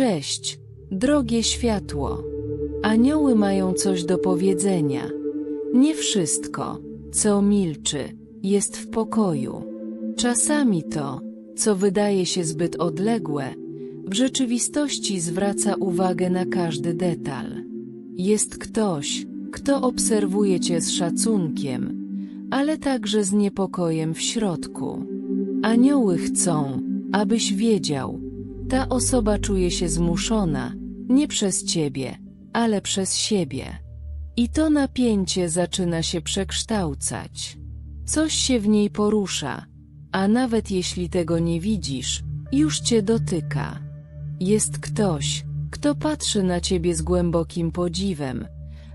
Cześć, drogie światło. Anioły mają coś do powiedzenia. Nie wszystko, co milczy, jest w pokoju. Czasami to, co wydaje się zbyt odległe, w rzeczywistości zwraca uwagę na każdy detal. Jest ktoś, kto obserwuje cię z szacunkiem, ale także z niepokojem w środku. Anioły chcą, abyś wiedział, ta osoba czuje się zmuszona, nie przez ciebie, ale przez siebie. I to napięcie zaczyna się przekształcać. Coś się w niej porusza, a nawet jeśli tego nie widzisz, już cię dotyka. Jest ktoś, kto patrzy na ciebie z głębokim podziwem,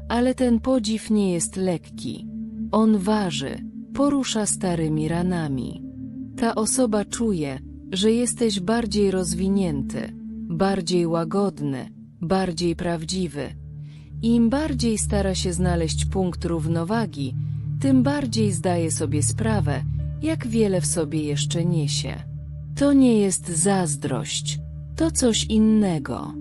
ale ten podziw nie jest lekki. On waży, porusza starymi ranami. Ta osoba czuje, że jesteś bardziej rozwinięty, bardziej łagodny, bardziej prawdziwy. Im bardziej stara się znaleźć punkt równowagi, tym bardziej zdaje sobie sprawę, jak wiele w sobie jeszcze niesie. To nie jest zazdrość, to coś innego.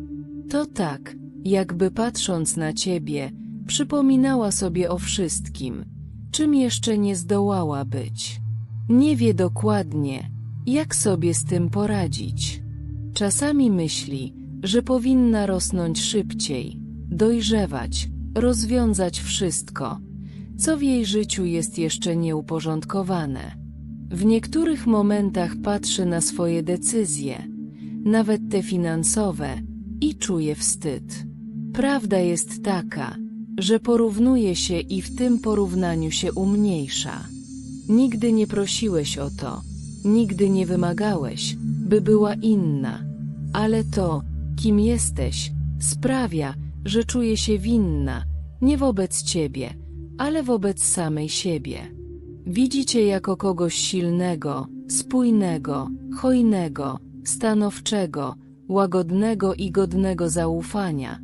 To tak, jakby patrząc na ciebie, przypominała sobie o wszystkim, czym jeszcze nie zdołała być. Nie wie dokładnie, jak sobie z tym poradzić. Czasami myśli, że powinna rosnąć szybciej, dojrzewać, rozwiązać wszystko, co w jej życiu jest jeszcze nieuporządkowane. W niektórych momentach patrzy na swoje decyzje, nawet te finansowe, i czuje wstyd. Prawda jest taka, że porównuje się i w tym porównaniu się umniejsza. Nigdy nie prosiłeś o to, nigdy nie wymagałeś, by była inna, ale to, kim jesteś, sprawia, że czuje się winna, nie wobec ciebie, ale wobec samej siebie. Widzi cię jako kogoś silnego, spójnego, hojnego, stanowczego, łagodnego i godnego zaufania,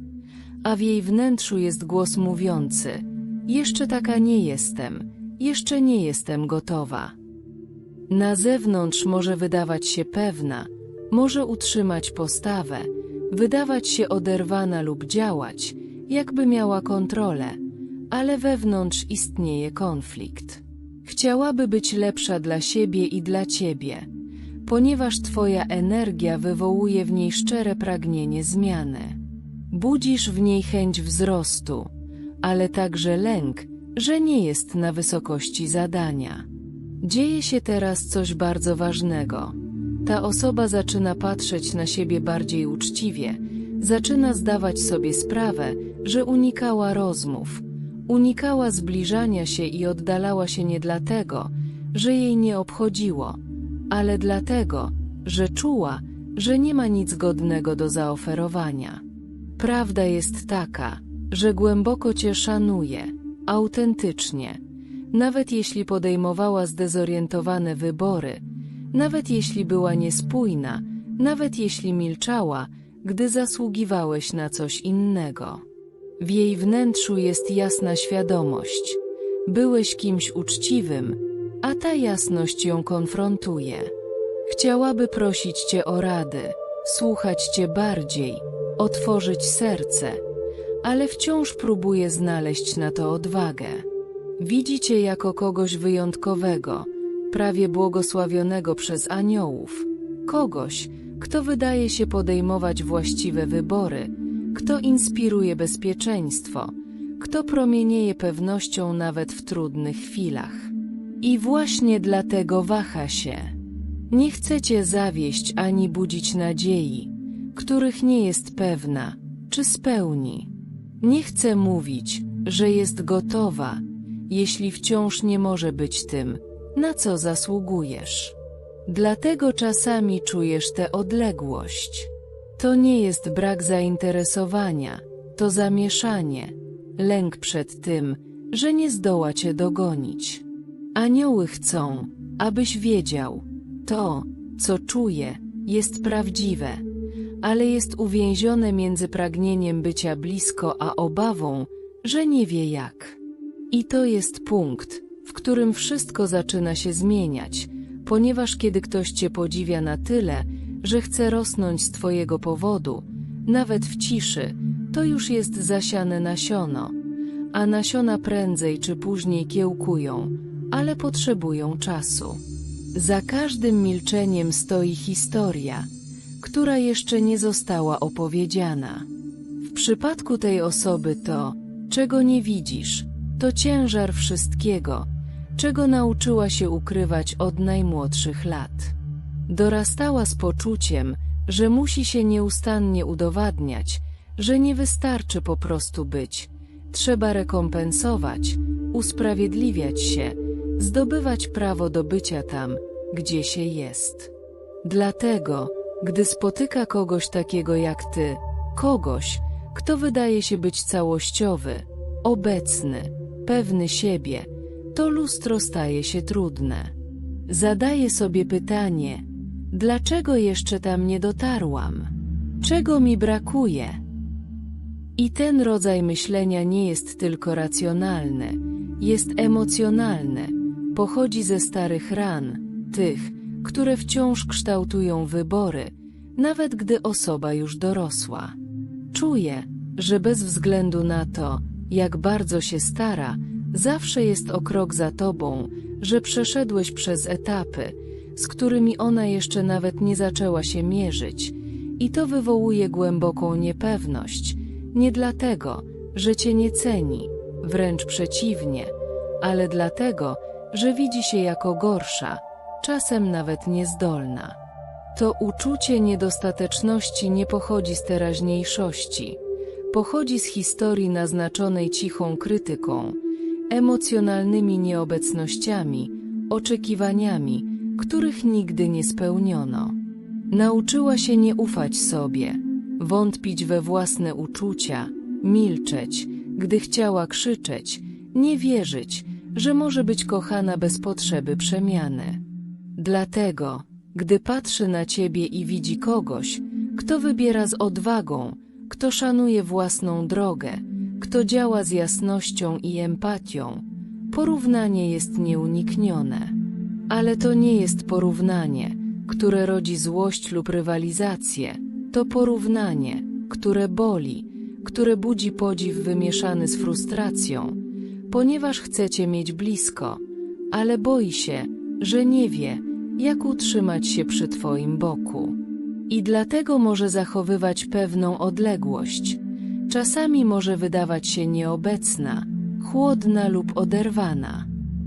a w jej wnętrzu jest głos mówiący: Jeszcze taka nie jestem, jeszcze nie jestem gotowa. Na zewnątrz może wydawać się pewna, może utrzymać postawę, wydawać się oderwana lub działać, jakby miała kontrolę, ale wewnątrz istnieje konflikt. Chciałaby być lepsza dla siebie i dla ciebie, ponieważ twoja energia wywołuje w niej szczere pragnienie zmiany. Budzisz w niej chęć wzrostu, ale także lęk, że nie jest na wysokości zadania. Dzieje się teraz coś bardzo ważnego. Ta osoba zaczyna patrzeć na siebie bardziej uczciwie, zaczyna zdawać sobie sprawę, że unikała rozmów, unikała zbliżania się i oddalała się nie dlatego, że jej nie obchodziło, ale dlatego, że czuła, że nie ma nic godnego do zaoferowania. Prawda jest taka, że głęboko cię szanuje, autentycznie, nawet jeśli podejmowała zdezorientowane wybory, nawet jeśli była niespójna, nawet jeśli milczała, gdy zasługiwałeś na coś innego. W jej wnętrzu jest jasna świadomość. Byłeś kimś uczciwym, a ta jasność ją konfrontuje. Chciałaby prosić cię o rady, słuchać cię bardziej, otworzyć serce, ale wciąż próbuje znaleźć na to odwagę. Widzi cię jako kogoś wyjątkowego, prawie błogosławionego przez aniołów, kogoś, kto wydaje się podejmować właściwe wybory, kto inspiruje bezpieczeństwo, kto promienieje pewnością nawet w trudnych chwilach. I właśnie dlatego waha się. Nie chcecie zawieść ani budzić nadziei, których nie jest pewna, czy spełni. Nie chce mówić, że jest gotowa, jeśli wciąż nie może być tym, na co zasługujesz. Dlatego czasami czujesz tę odległość. To nie jest brak zainteresowania, to zamieszanie, lęk przed tym, że nie zdoła cię dogonić. Anioły chcą, abyś wiedział, to, co czuje, jest prawdziwe, ale jest uwięzione między pragnieniem bycia blisko a obawą, że nie wie jak. I to jest punkt, w którym wszystko zaczyna się zmieniać, ponieważ kiedy ktoś cię podziwia na tyle, że chce rosnąć z twojego powodu, nawet w ciszy, to już jest zasiane nasiono, a nasiona prędzej czy później kiełkują, ale potrzebują czasu. Za każdym milczeniem stoi historia, która jeszcze nie została opowiedziana. W przypadku tej osoby to, czego nie widzisz, to ciężar wszystkiego, czego nauczyła się ukrywać od najmłodszych lat. Dorastała z poczuciem, że musi się nieustannie udowadniać, że nie wystarczy po prostu być. Trzeba rekompensować, usprawiedliwiać się, zdobywać prawo do bycia tam, gdzie się jest. Dlatego, gdy spotyka kogoś takiego jak ty, kogoś, kto wydaje się być całościowy, obecny, pewny siebie, to lustro staje się trudne. Zadaję sobie pytanie, dlaczego jeszcze tam nie dotarłam? Czego mi brakuje? I ten rodzaj myślenia nie jest tylko racjonalny, jest emocjonalny, pochodzi ze starych ran, tych, które wciąż kształtują wybory, nawet gdy osoba już dorosła. Czuje, że bez względu na to, jak bardzo się stara, zawsze jest o krok za tobą, że przeszedłeś przez etapy, z którymi ona jeszcze nawet nie zaczęła się mierzyć, i to wywołuje głęboką niepewność, nie dlatego, że cię nie ceni, wręcz przeciwnie, ale dlatego, że widzi się jako gorsza, czasem nawet niezdolna. To uczucie niedostateczności nie pochodzi z teraźniejszości, pochodzi z historii naznaczonej cichą krytyką, emocjonalnymi nieobecnościami, oczekiwaniami, których nigdy nie spełniono. Nauczyła się nie ufać sobie, wątpić we własne uczucia, milczeć, gdy chciała krzyczeć, nie wierzyć, że może być kochana bez potrzeby przemiany. Dlatego, gdy patrzy na ciebie i widzi kogoś, kto wybiera z odwagą, kto szanuje własną drogę, kto działa z jasnością i empatią, porównanie jest nieuniknione. Ale to nie jest porównanie, które rodzi złość lub rywalizację. To porównanie, które boli, które budzi podziw wymieszany z frustracją, ponieważ chcecie mieć blisko, ale boi się, że nie wie, jak utrzymać się przy Twoim boku. I dlatego może zachowywać pewną odległość. Czasami może wydawać się nieobecna, chłodna lub oderwana.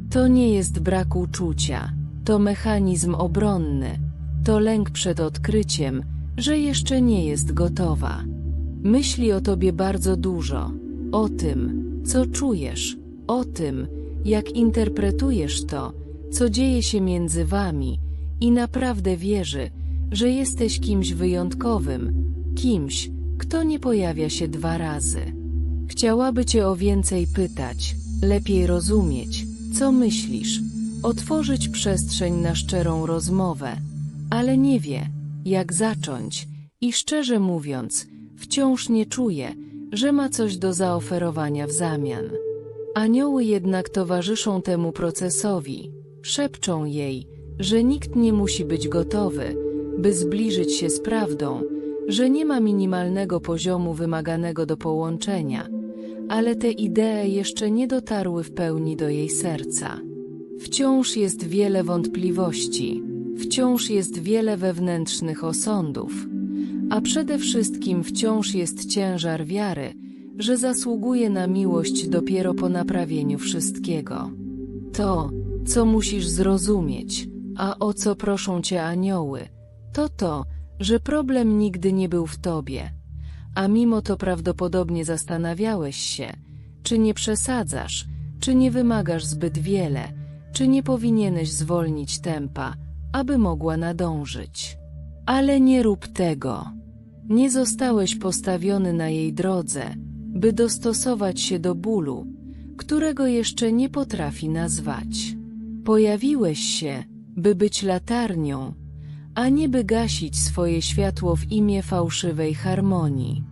To nie jest brak uczucia, to mechanizm obronny, to lęk przed odkryciem, że jeszcze nie jest gotowa. Myśli o tobie bardzo dużo, o tym, co czujesz, o tym, jak interpretujesz to, co dzieje się między wami i naprawdę wierzy, że jesteś kimś wyjątkowym, kimś, kto nie pojawia się dwa razy. Chciałaby cię o więcej pytać, lepiej rozumieć, co myślisz, otworzyć przestrzeń na szczerą rozmowę, ale nie wie, jak zacząć i szczerze mówiąc, wciąż nie czuje, że ma coś do zaoferowania w zamian. Anioły jednak towarzyszą temu procesowi, szepczą jej, że nikt nie musi być gotowy, by zbliżyć się z prawdą, że nie ma minimalnego poziomu wymaganego do połączenia, ale te idee jeszcze nie dotarły w pełni do jej serca. Wciąż jest wiele wątpliwości, wciąż jest wiele wewnętrznych osądów, a przede wszystkim wciąż jest ciężar wiary, że zasługuje na miłość dopiero po naprawieniu wszystkiego. To, co musisz zrozumieć, a o co proszą cię anioły, to to, że problem nigdy nie był w tobie, a mimo to prawdopodobnie zastanawiałeś się, czy nie przesadzasz, czy nie wymagasz zbyt wiele, czy nie powinieneś zwolnić tempa, aby mogła nadążyć. Ale nie rób tego. Nie zostałeś postawiony na jej drodze, by dostosować się do bólu, którego jeszcze nie potrafi nazwać. Pojawiłeś się, by być latarnią, a nie by gasić swoje światło w imię fałszywej harmonii.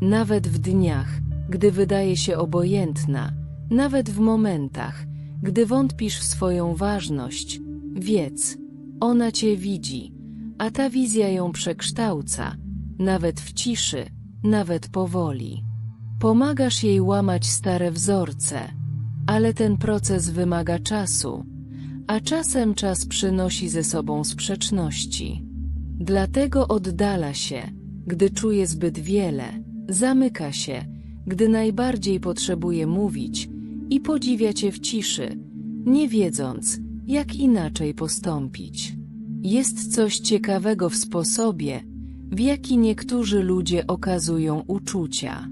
Nawet w dniach, gdy wydaje się obojętna, nawet w momentach, gdy wątpisz w swoją ważność, wiedz, ona cię widzi, a ta wizja ją przekształca, nawet w ciszy, nawet powoli. Pomagasz jej łamać stare wzorce, ale ten proces wymaga czasu, a czasem czas przynosi ze sobą sprzeczności. Dlatego oddala się, gdy czuje zbyt wiele, zamyka się, gdy najbardziej potrzebuje mówić i podziwia cię w ciszy, nie wiedząc, jak inaczej postąpić. Jest coś ciekawego w sposobie, w jaki niektórzy ludzie okazują uczucia.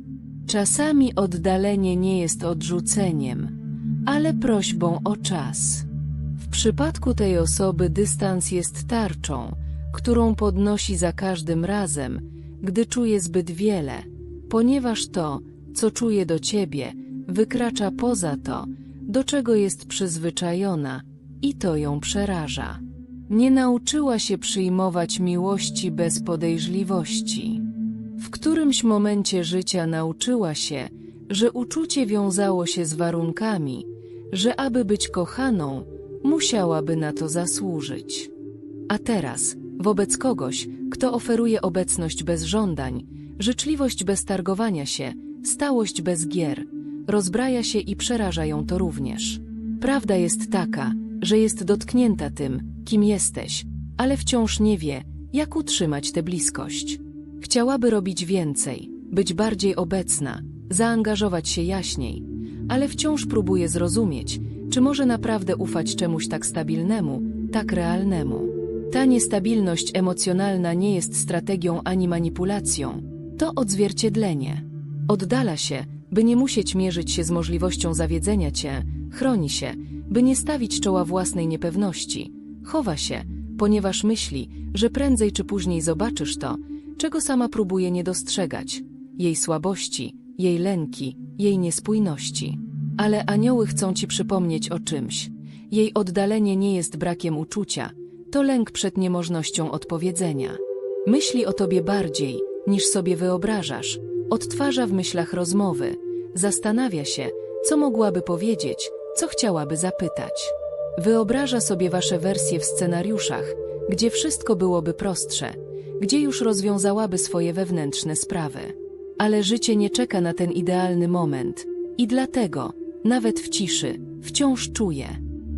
Czasami oddalenie nie jest odrzuceniem, ale prośbą o czas. Przypadku tej osoby dystans jest tarczą, którą podnosi za każdym razem, gdy czuje zbyt wiele, ponieważ to, co czuje do ciebie, wykracza poza to, do czego jest przyzwyczajona, i to ją przeraża. Nie nauczyła się przyjmować miłości bez podejrzliwości. W którymś momencie życia nauczyła się, że uczucie wiązało się z warunkami, że aby być kochaną, musiałaby na to zasłużyć. A teraz, wobec kogoś, kto oferuje obecność bez żądań, życzliwość bez targowania się, stałość bez gier, rozbraja się i przeraża ją to również. Prawda jest taka, że jest dotknięta tym, kim jesteś, ale wciąż nie wie, jak utrzymać tę bliskość. Chciałaby robić więcej, być bardziej obecna, zaangażować się jaśniej, ale wciąż próbuje zrozumieć, czy może naprawdę ufać czemuś tak stabilnemu, tak realnemu. Ta niestabilność emocjonalna nie jest strategią ani manipulacją, to odzwierciedlenie. Oddala się, by nie musieć mierzyć się z możliwością zawiedzenia cię, chroni się, by nie stawić czoła własnej niepewności, chowa się, ponieważ myśli, że prędzej czy później zobaczysz to, czego sama próbuje nie dostrzegać jej słabości, jej lęki, jej niespójności. Ale anioły chcą ci przypomnieć o czymś. Jej oddalenie nie jest brakiem uczucia, to lęk przed niemożnością odpowiedzenia. Myśli o tobie bardziej, niż sobie wyobrażasz, odtwarza w myślach rozmowy, zastanawia się, co mogłaby powiedzieć, co chciałaby zapytać. Wyobraża sobie wasze wersje w scenariuszach, gdzie wszystko byłoby prostsze, gdzie już rozwiązałaby swoje wewnętrzne sprawy. Ale życie nie czeka na ten idealny moment i dlatego, nawet w ciszy, wciąż czuje.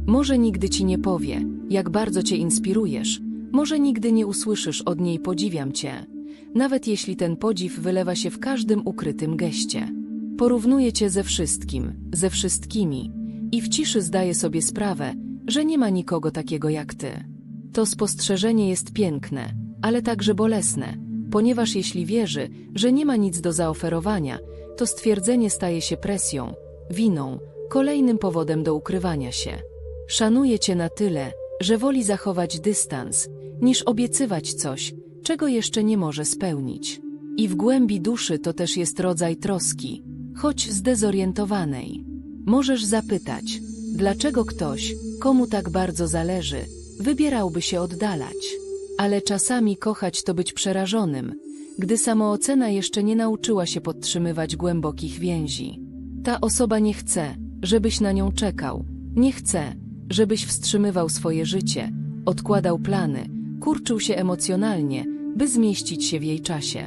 Może nigdy ci nie powie, jak bardzo cię inspirujesz, może nigdy nie usłyszysz od niej podziwiam cię, nawet jeśli ten podziw wylewa się w każdym ukrytym geście. Porównuje cię ze wszystkim, ze wszystkimi i w ciszy zdaje sobie sprawę, że nie ma nikogo takiego jak ty. To spostrzeżenie jest piękne, ale także bolesne, ponieważ jeśli wierzy, że nie ma nic do zaoferowania, to stwierdzenie staje się presją, winą, kolejnym powodem do ukrywania się. Szanuje cię na tyle, że woli zachować dystans, niż obiecywać coś, czego jeszcze nie może spełnić. I w głębi duszy to też jest rodzaj troski, choć zdezorientowanej. Możesz zapytać, dlaczego ktoś, komu tak bardzo zależy, wybierałby się oddalać. Ale czasami kochać to być przerażonym, gdy samoocena jeszcze nie nauczyła się podtrzymywać głębokich więzi. Ta osoba nie chce, żebyś na nią czekał, nie chce, żebyś wstrzymywał swoje życie, odkładał plany, kurczył się emocjonalnie, by zmieścić się w jej czasie.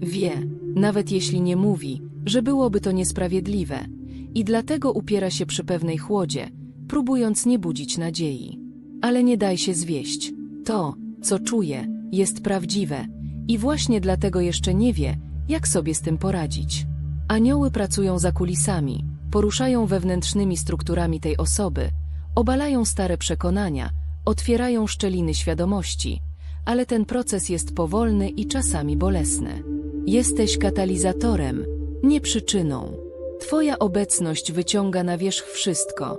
Wie, nawet jeśli nie mówi, że byłoby to niesprawiedliwe i dlatego upiera się przy pewnej chłodzie, próbując nie budzić nadziei. Ale nie daj się zwieść. To, co czuje, jest prawdziwe i właśnie dlatego jeszcze nie wie, jak sobie z tym poradzić. Anioły pracują za kulisami, poruszają wewnętrznymi strukturami tej osoby, obalają stare przekonania, otwierają szczeliny świadomości, ale ten proces jest powolny i czasami bolesny. Jesteś katalizatorem, nie przyczyną. Twoja obecność wyciąga na wierzch wszystko,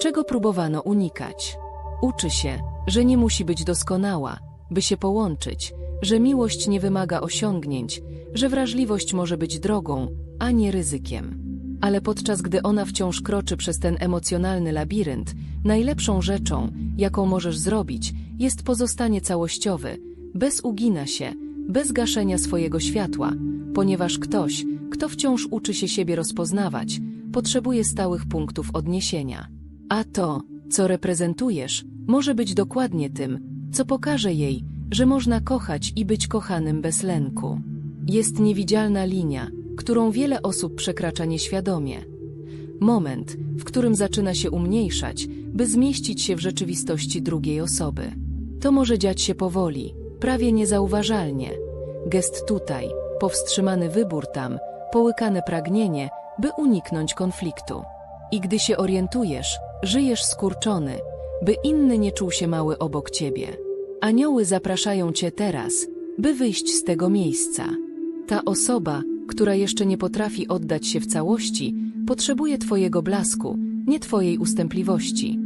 czego próbowano unikać. Uczy się, że nie musi być doskonała, by się połączyć, że miłość nie wymaga osiągnięć, że wrażliwość może być drogą, a nie ryzykiem. Ale podczas gdy ona wciąż kroczy przez ten emocjonalny labirynt, najlepszą rzeczą, jaką możesz zrobić, jest pozostanie całościowy, bez ugina się, bez gaszenia swojego światła, ponieważ ktoś, kto wciąż uczy się siebie rozpoznawać, potrzebuje stałych punktów odniesienia. A to, co reprezentujesz, może być dokładnie tym, co pokaże jej, że można kochać i być kochanym bez lęku. Jest niewidzialna linia, którą wiele osób przekracza nieświadomie. Moment, w którym zaczyna się umniejszać, by zmieścić się w rzeczywistości drugiej osoby. To może dziać się powoli, prawie niezauważalnie. Gest tutaj, powstrzymany wybór tam, połykane pragnienie, by uniknąć konfliktu. I gdy się orientujesz, żyjesz skurczony, by inny nie czuł się mały obok ciebie. Anioły zapraszają cię teraz, by wyjść z tego miejsca. Ta osoba, która jeszcze nie potrafi oddać się w całości, potrzebuje Twojego blasku, nie Twojej ustępliwości.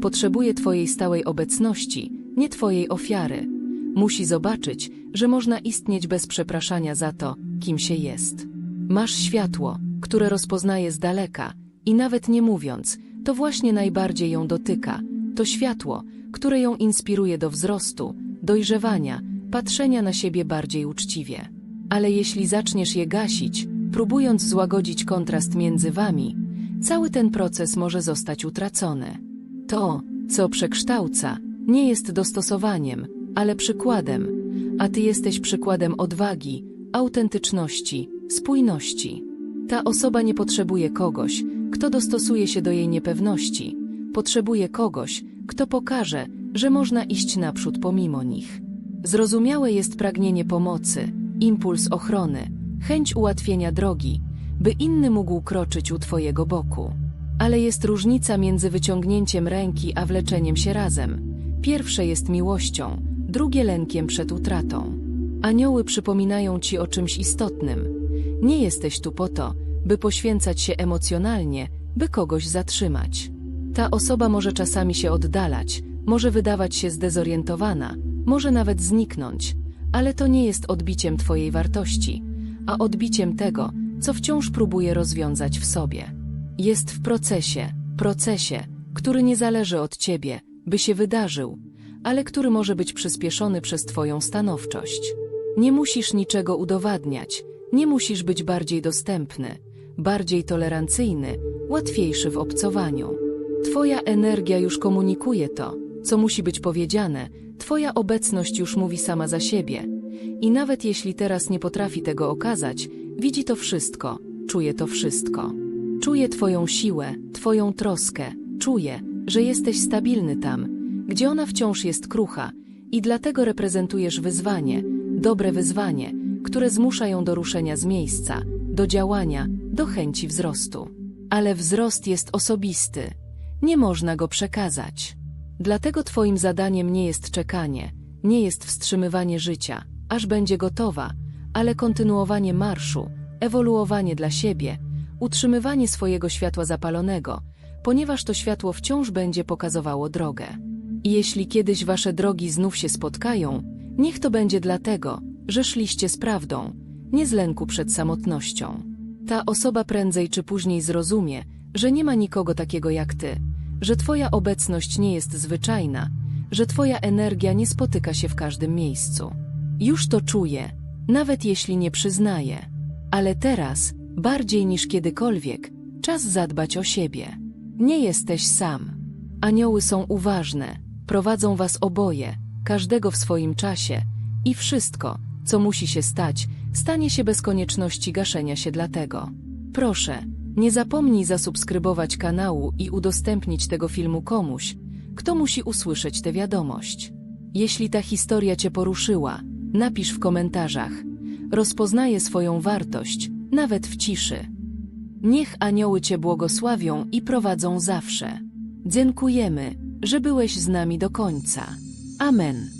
Potrzebuje Twojej stałej obecności, nie Twojej ofiary. Musi zobaczyć, że można istnieć bez przepraszania za to, kim się jest. Masz światło, które rozpoznaje z daleka i nawet nie mówiąc, to właśnie najbardziej ją dotyka. To światło, które ją inspiruje do wzrostu, dojrzewania, patrzenia na siebie bardziej uczciwie. Ale jeśli zaczniesz je gasić, próbując złagodzić kontrast między wami, cały ten proces może zostać utracony. To, co przekształca, nie jest dostosowaniem, ale przykładem, a ty jesteś przykładem odwagi, autentyczności, spójności. Ta osoba nie potrzebuje kogoś, kto dostosuje się do jej niepewności, potrzebuje kogoś, kto pokaże, że można iść naprzód pomimo nich. Zrozumiałe jest pragnienie pomocy, impuls ochrony, chęć ułatwienia drogi, by inny mógł kroczyć u Twojego boku. Ale jest różnica między wyciągnięciem ręki a wleczeniem się razem. Pierwsze jest miłością, drugie lękiem przed utratą. Anioły przypominają Ci o czymś istotnym. Nie jesteś tu po to, by poświęcać się emocjonalnie, by kogoś zatrzymać. Ta osoba może czasami się oddalać, może wydawać się zdezorientowana, może nawet zniknąć, ale to nie jest odbiciem Twojej wartości, a odbiciem tego, co wciąż próbuje rozwiązać w sobie. Jest w procesie, procesie, który nie zależy od Ciebie, by się wydarzył, ale który może być przyspieszony przez Twoją stanowczość. Nie musisz niczego udowadniać, nie musisz być bardziej dostępny, bardziej tolerancyjny, łatwiejszy w obcowaniu. Twoja energia już komunikuje to, co musi być powiedziane, Twoja obecność już mówi sama za siebie. I nawet jeśli teraz nie potrafi tego okazać, widzi to wszystko, czuje to wszystko. Czuje Twoją siłę, Twoją troskę, czuje, że jesteś stabilny tam, gdzie ona wciąż jest krucha i dlatego reprezentujesz wyzwanie, dobre wyzwanie, które zmusza ją do ruszenia z miejsca, do działania, do chęci wzrostu. Ale wzrost jest osobisty. Nie można go przekazać. Dlatego Twoim zadaniem nie jest czekanie, nie jest wstrzymywanie życia, aż będzie gotowa, ale kontynuowanie marszu, ewoluowanie dla siebie, utrzymywanie swojego światła zapalonego, ponieważ to światło wciąż będzie pokazywało drogę. I jeśli kiedyś Wasze drogi znów się spotkają, niech to będzie dlatego, że szliście z prawdą, nie z lęku przed samotnością. Ta osoba prędzej czy później zrozumie, że nie ma nikogo takiego jak Ty, że Twoja obecność nie jest zwyczajna, że Twoja energia nie spotyka się w każdym miejscu. Już to czuję, nawet jeśli nie przyznaję. Ale teraz, bardziej niż kiedykolwiek, czas zadbać o siebie. Nie jesteś sam. Anioły są uważne, prowadzą was oboje, każdego w swoim czasie i wszystko, co musi się stać, stanie się bez konieczności gaszenia się dlatego. Proszę, nie zapomnij zasubskrybować kanału i udostępnić tego filmu komuś, kto musi usłyszeć tę wiadomość. Jeśli ta historia Cię poruszyła, napisz w komentarzach. Rozpoznaję swoją wartość, nawet w ciszy. Niech anioły Cię błogosławią i prowadzą zawsze. Dziękujemy, że byłeś z nami do końca. Amen.